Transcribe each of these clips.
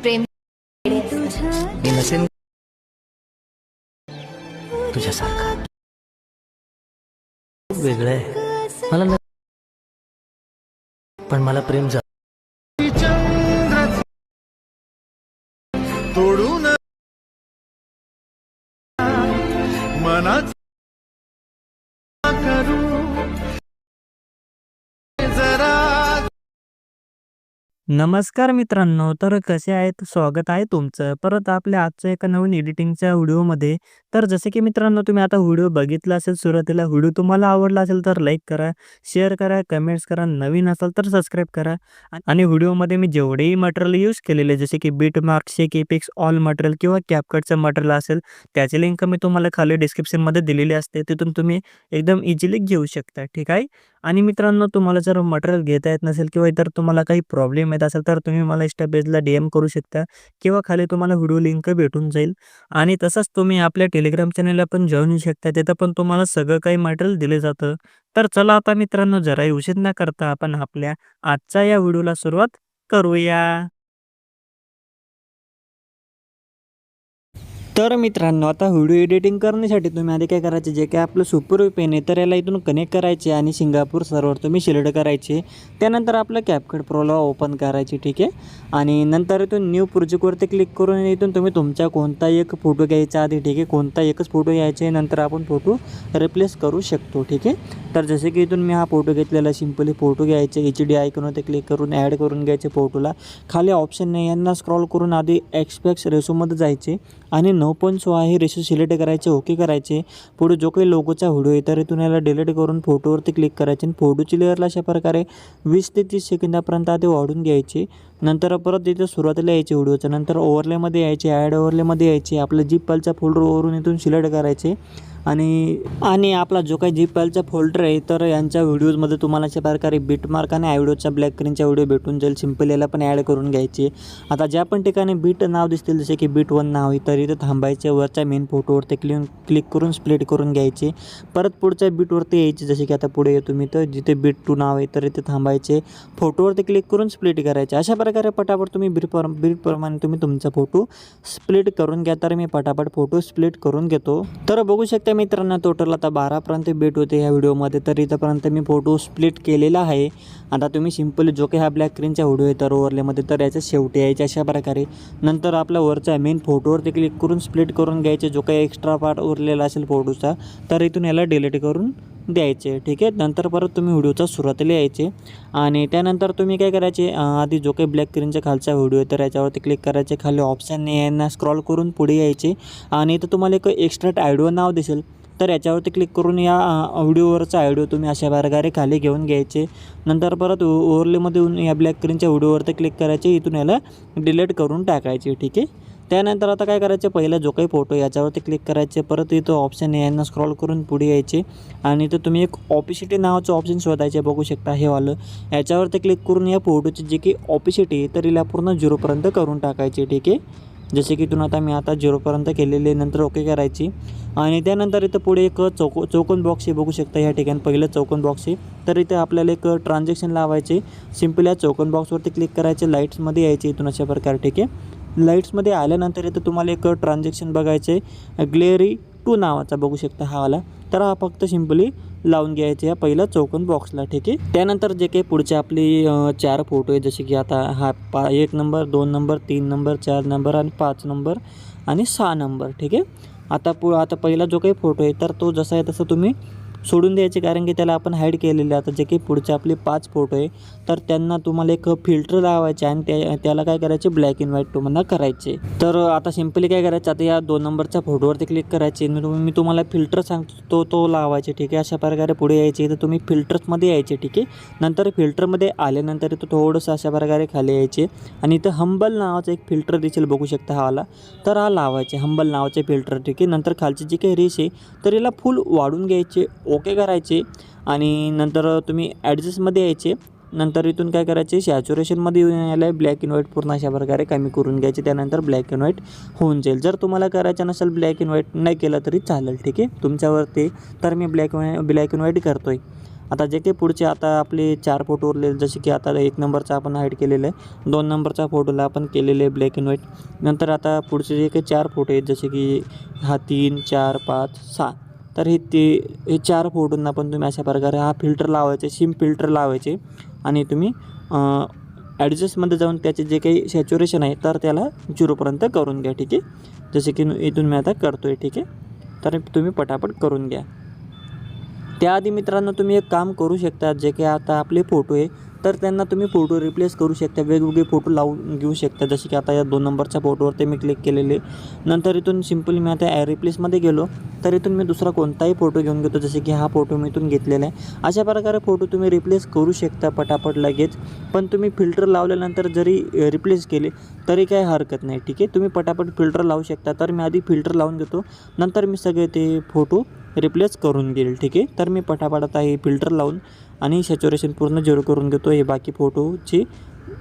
प्रेम मी नसेन. तुझ्यासारखा. वेगळं आहे. मला न- पण मला प्रेम जा तोडून मनात नमस्कार मित्रांनो तर कसे आहेत? स्वागत आहे तुमचं. परत आपल्या आजच्या एका नवीन एडिटिंगच्या व्हिडिओमध्ये तर जसे की मित्रांनो तुम्ही आता व्हिडिओ बघितला असेल सुरुवातीला व्हिडिओ तुम्हाला आवडला असेल तर लाईक करा शेअर करा कमेंट्स करा नवीन असाल तर सबस्क्राईब करा. आणि व्हिडिओमध्ये मी जेवढेही मटेरियल यूज केलेले जसे की beat mark shake epics all material किंवा कॅपकटचं मटेरियल असेल त्याची लिंक मी तुम्हाला खाली डिस्क्रिप्शनमध्ये दिलेली असते तिथून तुम्ही एकदम इझिली घेऊ शकता ठीक आहे? आणि मित्रांनो तुम्हाला जर मटेरियल घेता येत नसेल किंवा इतर तुम्हाला काही प्रॉब्लेम येत असेल तर तुम्ही मला इंस्टा पेजला डी एम करू शकता किंवा खाली तुम्हाला व्हिडिओ लिंक भेटून जाईल. आणि तसंच तुम्ही आपल्या टेलिग्राम चॅनलला पण जॉईन होऊ शकता तिथं पण तुम्हाला सगळं काही मटेरियल दिलं जातं. तर चला आता मित्रांनो जराही उशीर न करता आपण आपल्या आजच्या या व्हिडिओला सुरुवात करूया. तर मित्रांनो आता व्हिडिओ एडिटिंग करण्यासाठी तुम्ही आधी काय करायचे? जे काय आपलं सुपर पेन आहे तर याला इथून कनेक्ट करायचे आणि सिंगापूर सर्वर तुम्ही सिलेक्ट करायचे. त्यानंतर आपलं कॅपकट प्रोला ओपन करायचे ठीक आहे? आणि नंतर इथून न्यू प्रोजेक्टवरती क्लिक करून इथून तुम्ही तुमचा कोणता एक फोटो घ्यायचा आधी ठीक आहे? कोणता एकच फोटो घ्यायचे नंतर आपण फोटो रिप्लेस करू शकतो ठीक आहे? तर जसे की इथून मी हा फोटो घेतलेला सिम्पली फोटो घ्यायचे एच डी आयकॉनवरती क्लिक करून ॲड करून घ्यायचे फोटोला खाली ऑप्शन नाही यांना स्क्रॉल करून आधी एक्सपॅक्स रेसोमध्ये जायचे. आणि नऊ पॉईंट सो आहे. रेशो सिलेक्ट करायचे ओके करायचे. पुढे जो काही लोगोचा व्हिडिओ आहे तर इथून याला डिलीट करून फोटोवरती क्लिक करायचे. आणि फोटोची लेअरला अशा प्रकारे वीस ते तीस सेकंदापर्यंत आधी वाढून घ्यायचे. नंतर परत इथे सुरुवातीला यायचे व्हिडिओच्या नंतर ओव्हरलेमध्ये यायचे ॲड ओव्हरलेमध्ये यायचे. आपलं जीप फोल्डर फोल्डरवरून इथून सिलेक्ट करायचे. आणि आणि आपला जो काही जीप फाईलचा फोल्डर आहे तर यांच्या व्हिडिओजमध्ये तुम्हाला अशा प्रकारे बीटमार्क आणि आयडिओच्या ब्लॅक स्क्रीनच्या व्हिडिओ भेटून जाईल. सिंपल याला पण ॲड करून घ्यायचे. आता ज्या पण ठिकाणी बीट नाव दिसतील जसे की बीट वन नाव आहे तर इथं थांबायचे. वरच्या मेन फोटोवरती क्लिक क्लिक करून स्प्लिट करून घ्यायचे. परत पुढच्या बीटवरती यायचे. जसे की आता पुढे येतो मी तर जिथे बीट टू नाव आहे तर इथे थांबायचे. फोटोवरती क्लिक करून स्प्लिट करायचे. अशा प्रकारे पटापट तुम्ही बीट पर तुम्ही तुमचा फोटो स्प्लिट करून घ्या. तर मी पटापट फोटो स्प्लिट करून घेतो. तर बघू शकता मित्रांनो टोटल आता बारापर्यंत भेट होते ह्या व्हिडिओमध्ये. तर इथंपर्यंत मी फोटो स्प्लिट केलेला आहे. आता तुम्ही सिम्पली जो काही हा ब्लॅक स्क्रीनचा व्हिडिओ आहे तर ओवरलेमध्ये तर याच्या शेवटी यायचे अशा प्रकारे. नंतर आपल्या वरचा मेन फोटोवरती क्लिक करून स्प्लिट करून घ्यायचे. जो काही एक्स्ट्रा पार्ट उरलेला असेल फोटोचा तर इथून याला डिलीट करून द्यायचे ठीक आहे? नंतर परत तुम्ही व्हिडिओचा सुरुवातीला यायचे आणि त्यानंतर तुम्ही काय करायचे आधी जो काही ब्लॅक स्क्रीनच्या खालचा व्हिडिओ आहे तर याच्यावरती क्लिक करायचे. खाली ऑप्शन यांना स्क्रॉल करून पुढे यायचे. आणि इथं तुम्हाला एक एक्स्ट्रा आयडिओ नाव दिसेल. तर याच्यावरती क्लिक करून या व्हिडिओवरचा आयडिओ तुम्ही अशा प्रकारे खाली घेऊन घ्यायचे. नंतर परत ओव्हरलेमध्ये येऊन या ब्लॅक स्क्रीनच्या व्हिडिओवरती क्लिक करायचे. इथून याला डिलीट करून टाकायचे ठीक आहे? त्यानंतर आता काय करायचं? पहिला जो काही फोटो याच्यावरती क्लिक करायचे. परत इथं ऑप्शन यांना स्क्रॉल करून पुढे यायचे. आणि इथं तुम्ही एक ऑपिसिटी नावाचं ऑप्शन शोधायचे बघू शकता हे वालं. याच्यावरती क्लिक करून या फोटोची जी की ऑपिसिटी आहे तर हिला पूर्ण झिरोपर्यंत करून टाकायची ठीक आहे? जसे की इथून आता मी आता झिरोपर्यंत केलेले नंतर ओके करायची. आणि त्यानंतर इथं पुढे एक चौको चौकोन बॉक्स आहे बघू शकता या ठिकाणी. पहिलं चौकोन बॉक्स आहे. तर इथे आपल्याला एक ट्रान्झॅक्शन लावायचे. सिंपल या चौकोन बॉक्सवरती क्लिक करायचे. लाईट्समध्ये यायचे इथून अशा प्रकारे ठीक आहे? लाईट्समध्ये आल्यानंतर इथं तुम्हाला एक ट्रान्झॅक्शन आहे ग्लेरी टू नावाचा बघू शकता हा वाला. तर हा फक्त सिम्पली लावून घ्यायचा या पहिला चौकन बॉक्सला ठीक आहे? त्यानंतर जे काही पुढचे आपली चार फोटो आहे जसे की आता हा पा एक नंबर दोन नंबर तीन नंबर चार नंबर आणि पाच नंबर आणि सहा नंबर ठीक आहे? आता पु आता पहिला जो काही फोटो आहे तर तो जसा आहे तसं तुम्ही सोडून द्यायचे कारण की त्याला आपण हाईड केलेले. आता जे की पुढचे आपले पाच फोटो आहे तर त्यांना तुम्हाला एक फिल्टर लावायचे आणि त्या त्याला काय करायचे? ब्लॅक अँड व्हाईट तुम्हाला करायचे. तर आता सिम्पली काय करायचं? आता या दोन नंबरच्या फोटोवरती क्लिक करायचे. मी मी तुम्हाला फिल्टर सांगतो तो तो लावायचे ठीक आहे? अशा प्रकारे पुढे यायचे. तर तुम्ही फिल्टर्समध्ये यायचे ठीक आहे? नंतर फिल्टरमध्ये आल्यानंतर तो थोडंसं अशा प्रकारे खाली यायचे. आणि इथं हंबल नावाचं एक फिल्टर देखील बघू शकता हा आला. तर हा लावायचे हंबल नावाचे फिल्टर ठीक आहे? नंतर खालची जी काही रेस आहे तर याला फुल वाढून घ्यायचे. ओके करायचे आणि नंतर तुम्ही ॲडजस्टमध्ये यायचे. नंतर इथून काय करायचे? सॅच्युरेशनमध्ये येऊन यायला आहे ब्लॅक अँड व्हाईट पूर्ण अशा प्रकारे कमी करून घ्यायचे. त्यानंतर ब्लॅक अँड व्हाईट होऊन जाईल. जर तुम्हाला करायचं नसेल ब्लॅक अँड व्हाईट नाही केलं तरी चालेल ठीक आहे? तुमच्यावरती तर मी ब्लॅक ब्लॅक अँड व्हाईट करतो आहे आता जे काही पुढचे आता आपले चार फोटो उरले जसे की आता एक नंबरचा आपण हाईट केलेलं आहे. दोन नंबरचा फोटोला आपण केलेले आहे ब्लॅक अँड व्हाईट. नंतर आता पुढचे जे काही चार फोटो आहेत जसे की हा तीन चार पाच सहा तर हे ते हे चार फोटोंना पण तुम्ही अशा प्रकारे हा फिल्टर लावायचे सिम फिल्टर लावायचे आणि तुम्ही ॲडजस्टमध्ये जाऊन त्याचे जे काही सॅच्युरेशन आहे तर त्याला झिरोपर्यंत करून घ्या ठीक आहे? जसे की इथून मी आता करतो आहे ठीक आहे? तर तुम्ही पटापट करून घ्या. त्याआधी मित्रांनो तुम्ही एक काम करू शकता जे काही आता आपले फोटो आहे तर त्यांना तुम्ही फोटो रिप्लेस करू शकता. वेगवेगळे फोटो लावून घेऊ शकता. जसे की आता या दोन नंबरच्या फोटोवरती मी क्लिक केलेले. नंतर इथून सिम्पली मी आता ॲ रिप्लेसमध्ये गेलो. तर इथून मी दुसरा कोणताही फोटो घेऊन घेतो. जसे की हा फोटो मी इथून घेतलेला आहे. अशा प्रकारे फोटो तुम्ही रिप्लेस करू शकता पटापट लगेच. पण तुम्ही फिल्टर लावल्यानंतर जरी रिप्लेस केले तरी काही हरकत नाही. ठीक आहे? तुम्ही पटापट फिल्टर लावू शकता. तर मी आधी फिल्टर लावून घेतो. नंतर मी सगळे ते फोटो रिप्लेस करून घेईल ठीक आहे? तर मी पटापट आता हे फिल्टर लावून आणि सॅच्युरेशन पूर्ण झिरो करून घेतो. हे बाकी फोटोची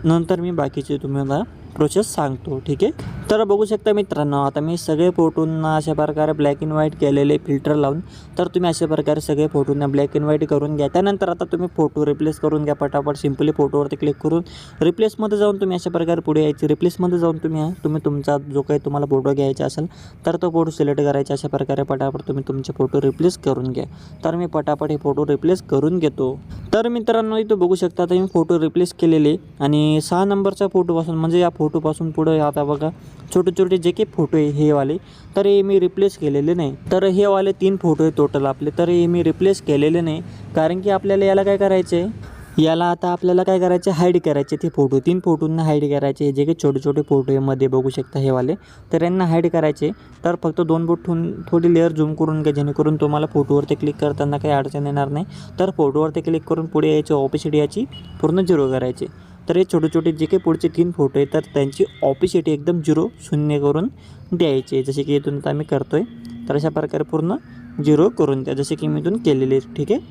नंतर मी बाकीचे तुम्हाला प्रोसेस सांगतो ठीक आहे? तर बघू शकता मित्रांनो आता मी सगळे फोटोंना अशा प्रकारे ब्लॅक अँड व्हाईट केलेले फिल्टर लावून तर तुम्ही अशा प्रकारे सगळे फोटोंना ब्लॅक अँड व्हाईट करून घ्या. त्यानंतर आता तुम्ही फोटो रिप्लेस करून घ्या पटापट सिम्पली फोटोवरती क्लिक करून. रिप्लेसमध्ये जाऊन तुम्ही अशा प्रकारे पुढे यायचे. रिप्लेसमध्ये जाऊन तुम्ही तुम्ही तुमचा जो काही तुम्हाला फोटो घ्यायचा असेल तर तो फोटो सिलेक्ट करायचा. अशा प्रकारे पटापट तुम्ही तुमचे फोटो रिप्लेस करून घ्या. तर मी पटापट हे फोटो रिप्लेस करून घेतो. तर मित्रांनो इथं बघू शकता आता मी फोटो रिप्लेस केलेले. आणि सहा नंबरच्या फोटोपासून म्हणजे या फोटोपासून पुढे आता बघा छोटे छोटे जे काही फोटो आहे हे वाले तर हे मी रिप्लेस केलेले नाही. तर हे वाले तीन फोटो आहे टोटल आपले. तर हे मी रिप्लेस केलेले नाही. कारण की आपल्याला याला काय करायचं आहे याला आता आपल्याला काय करायचे हाईड करायचे ते फोटो तीन फोटोंना हाईड करायचे. जे काही छोटे छोटे फोटो आहे मध्ये बघू शकता हे वाले तर यांना हाईड करायचे. तर फक्त दोन बोट ठेवून थोडी लेअर झूम करून घ्या. जेणेकरून तुम्हाला फोटोवरती क्लिक करताना काही अडचण येणार नाही. तर फोटोवरती क्लिक करून पुढे यायची ऑपोसिट याची पूर्ण झिरो करायचे. तर हे छोटे छोटे जे काही पुढचे तीन फोटो आहेत तर त्यांची ऑपिसिटी एकदम झिरो शून्य करून द्यायचे. जसे की इथून आता मी करतो आहे तर अशा प्रकारे पूर्ण झिरो करून द्या जसे की मी इथून केलेले ठीक आहे?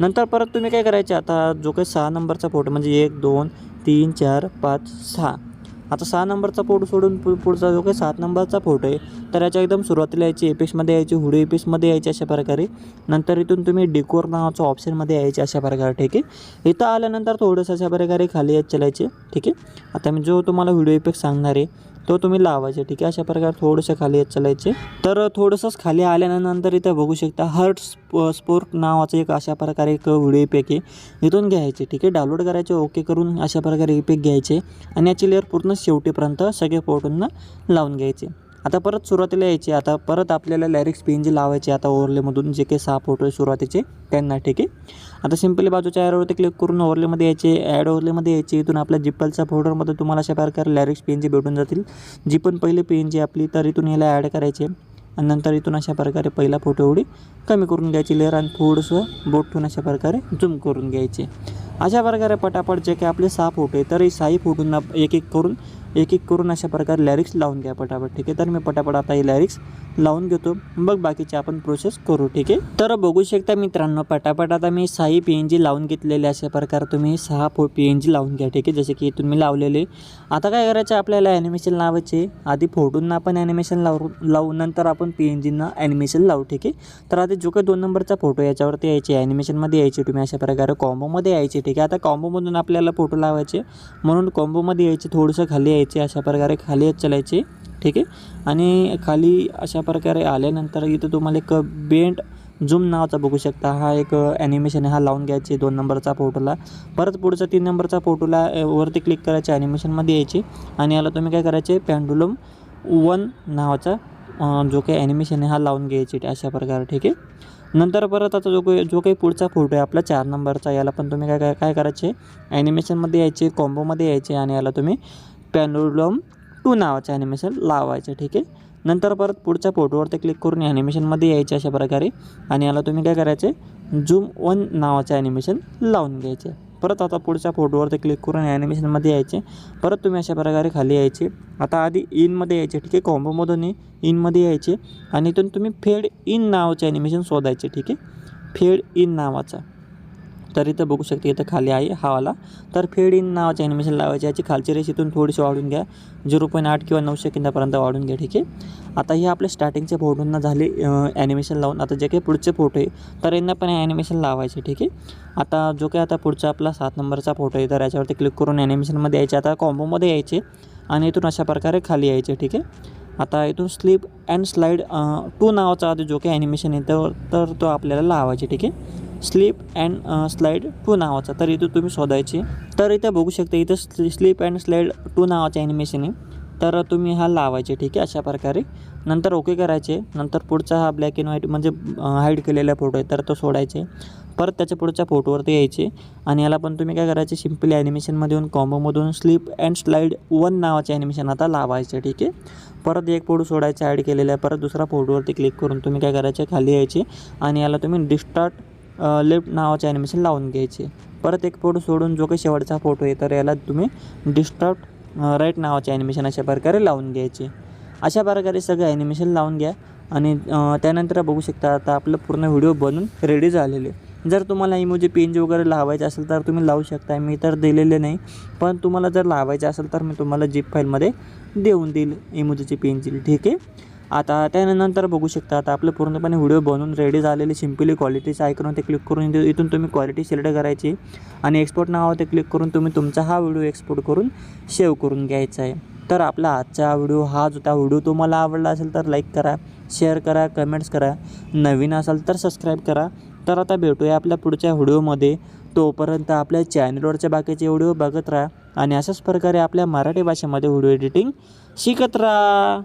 नंतर परत तुम्ही काय करायचे? आता जो काही सहा नंबरचा फोटो म्हणजे एक दोन तीन चार पाच सहा. आता सहा नंबरचा फोटो सोडून पु पुढचा जो काही सात नंबरचा फोटो आहे तर याच्या एकदम सुरुवातीला यायची एपेक्समध्ये यायची हुडी एपेक्समध्ये यायची अशा प्रकारे. नंतर इथून तुम्ही डिकोर नावाचं ऑप्शनमध्ये यायचे अशा प्रकारे ठीक आहे? इथं आल्यानंतर थोडंसं अशा प्रकारे खाली येत चलायचे ठीक आहे? आता मी जो तुम्हाला व्हिडिओ इफेक्ट सांगणार आहे तो तुम्ही लावायचे ठीक आहे? अशा प्रकारे थोडंसं खाली येत चालायचे तर थोडंसंच खाली आल्यानंतर इथं बघू शकता हर्ट स्प स्पोर्ट नावाचं एक अशा प्रकारे एक व्हिडिओ इफेक्ट आहे. इथून घ्यायचे ठीक आहे? डाउनलोड करायचे ओके करून अशा प्रकारे इफेक्ट घ्यायचे. आणि याची लेअर पूर्ण शेवटीपर्यंत सगळे फोटोंना लावून घ्यायचे. आता परत सुरुवातीला यायचे. आता परत आपल्याला लॅरिक्स पेन जे लावायचे. आता ओव्हरलेमधून जे काही सहा फोटो आहे सुरुवातीचे त्यांना ठीक आहे. आता सिम्पली बाजूच्या ॲरोवरती क्लिक करून ओव्हरलेमध्ये यायचे. ॲड ओव्हरलेमध्ये यायचे. इथून आपल्या जिप्पलच्या फोल्डरमध्ये तुम्हाला अशा प्रकारे लॅरिक्स पेन जे भेटून जातील. जी पण पहिले पेन जी आपली तर इथून याला ॲड करायचे. आणि नंतर इथून अशा प्रकारे पहिला फोटो एवढी कमी करून घ्यायची. लेअर आणि थोडंसं बोट ठेवून अशा प्रकारे झूम करून घ्यायचे. अशा प्रकारे पटापट जे काही आपले सहा फोटो आहे तर हे सहाही फोटोंना एक एक करून एक एक करून अशा प्रकारे लॅरिक्स लावून घ्या पटापट ठीक आहे? तर मी पटापट आता हे लॅरिक्स लावून घेतो. मग बाकीचे आपण प्रोसेस करू ठीक आहे? तर बघू शकता मित्रांनो पटापट आता मी सहाही पी एन जी लावून घेतलेले अशा प्रकारे तुम्ही सहा फो पी एन जी लावून घ्या ठीक आहे? जसे की तुम्ही लावलेले. आता काय करायचं आपल्याला ॲनिमेशन लावायचे? आधी फोटोंना आपण ॲनिमेशन लावू लावू नंतर आपण पी एन जीना ॲनिमेशन लावू ठीक आहे? तर आधी जो काही दोन नंबरचा फोटो याच्यावरती यायचे ॲनिमेशनमध्ये यायचे तुम्ही अशा प्रकारे कॉम्बोमध्ये यायचे ठीक आहे? आता कॉम्बोमधून आपल्याला फोटो लावायचे. म्हणून कॉम्बोमध्ये यायचे थोडंसं खाली यायचे. अशा प्रकारे खाली येत ठीक आहे? आणि खाली अशा प्रकारे आल्यानंतर इथं तुम्हाला एक बेंट झूम नावाचा बघू शकता. हा एक ॲनिमेशन आहे हा लावून घ्यायचे दोन नंबरचा फोटोला परत पुढचा तीन नंबरचा फोटोला वरती क्लिक करायचे ॲनिमेशनमध्ये यायचे. आणि याला तुम्ही काय करायचे? पॅन्डुलम वन नावाचा जो काही ॲनिमेशन आहे हा लावून घ्यायचे अशा प्रकारे ठीक आहे? नंतर परत आता जो काही जो काही पुढचा फोटो आहे आपला चार नंबरचा याला पण तुम्ही काय काय काय करायचे? ॲनिमेशनमध्ये यायचे कॉम्बोमध्ये यायचे आणि याला तुम्ही पॅनोलम टू नावाचं ॲनिमेशन लावायचं ठीक आहे? नंतर परत पुढच्या फोटोवरती क्लिक करून ॲनिमेशनमध्ये यायचे अशा प्रकारे. आणि याला तुम्ही काय करायचे? झूम वन नावाचं ॲनिमेशन लावून घ्यायचे. परत आता पुढच्या फोटोवरती क्लिक करून ॲनिमेशनमध्ये यायचे. परत तुम्ही अशा प्रकारे खाली यायचे. आता आधी इनमध्ये यायचे ठीक आहे? कॉम्बोमधून इनमध्ये यायचे. आणि इथून तुम्ही फेड इन नावाचे ॲनिमेशन शोधायचे ठीक आहे? फेड इन नावाचा. तर इथं बघू शकते इथं खाली आहे हा वाला. तर फेड इन नावाचे ॲनिमेशन लावायचे याची खालची रेष इथून थोडीशी वाढून घ्या. झिरो पॉईंट आठ किंवा नऊ सेकंदापर्यंत वाढून घ्या ठीक आहे? आता हे आपले स्टार्टिंगच्या फोटोंना झाले ॲनिमेशन लावून. आता जे काही पुढचे फोटो आहे तर यांना पण ॲनिमेशन लावायचे ठीक आहे? आता जो काही आता पुढचा आपला सात नंबरचा फोटो आहे तर याच्यावरती क्लिक करून ॲनिमेशनमध्ये यायचे. आता कॉम्बोमध्ये यायचे आणि इथून अशा प्रकारे खाली यायचे ठीक आहे? आता इथून स्लिप अँड स्लाईड टू नावाचा आधी जो काही ॲनिमेशन आहे तर तो आपल्याला लावायचे ठीक आहे? स्लीप अँड स्लाईड टू नावाचा. तर इथं तुम्ही शोधायचे. तर इथं बघू शकता इथं स्ली स्लीप अँड स्लाईड टू नावाचे ॲनिमेशन आहे. तर तुम्ही हा लावायचे ठीक आहे अशा प्रकारे. नंतर ओके करायचे. नंतर पुढचा हा ब्लॅक अँड व्हाईट म्हणजे हाईड केलेला फोटो आहे. तर तो सोडायचे. परत त्याच्या पुढच्या फोटोवरती यायचे. आणि याला पण तुम्ही काय करायचे सिम्पली ॲनिमेशनमध्ये येऊन कॉम्बोमधून स्लीप अँड स्लाईड वन नावाचे ॲनिमेशन आता लावायचे ठीक आहे. परत एक फोटो सोडायचा ॲड केलेला आहे. परत दुसरा फोटोवरती क्लिक करून तुम्ही काय करायचे खाली यायचे. आणि याला तुम्ही डिस्टार्ट लेफ्ट नावाचे ॲनिमेशन लावून घ्यायचे. परत एक फोटो सोडून जो काही शेवटचा फोटो आहे तर याला तुम्ही डिस्टर्ब राईट नावाचे ॲनिमेशन अशा प्रकारे लावून घ्यायचे. अशा प्रकारे सगळं ॲनिमेशन लावून घ्या आणि त्यानंतर बघू शकता आता आपलं पूर्ण व्हिडिओ बनून रेडी झालेले. जर तुम्हाला इमोजी पेंज वगैरे लावायचे असेल तर तुम्ही लावू शकता. मी तर दिलेले नाही पण तुम्हाला जर लावायचे असेल तर मी तुम्हाला जीप फाईलमध्ये देऊन देईल इमोजीची पेंजिल ठीक आहे? आता त्यानंतर बघू शकता आता आपलं पूर्णपणे व्हिडिओ बनवून रेडी झालेली सिम्पली क्वालिटीचं आयकॉन ते क्लिक करून इथून तुम्ही क्वालिटी सिलेक्ट करायची आणि एक्सपोर्ट नावावर क्लिक करून तुम्ही तुमचा हा व्हिडिओ एक्सपोर्ट करून सेव्ह करून घ्यायचा आहे. तर आपला आजचा व्हिडिओ हा जो त्या व्हिडिओ. तुम्हाला आवडला असेल तर लाईक करा शेअर करा कमेंट्स करा. नवीन असाल तर सबस्क्राईब करा. तर आता भेटूया आपल्या पुढच्या व्हिडिओमध्ये. तोपर्यंत आपल्या चॅनलवरच्या बाकीचे व्हिडिओ बघत राहा आणि अशाच प्रकारे आपल्या मराठी भाषेमध्ये व्हिडिओ एडिटिंग शिकत राहा.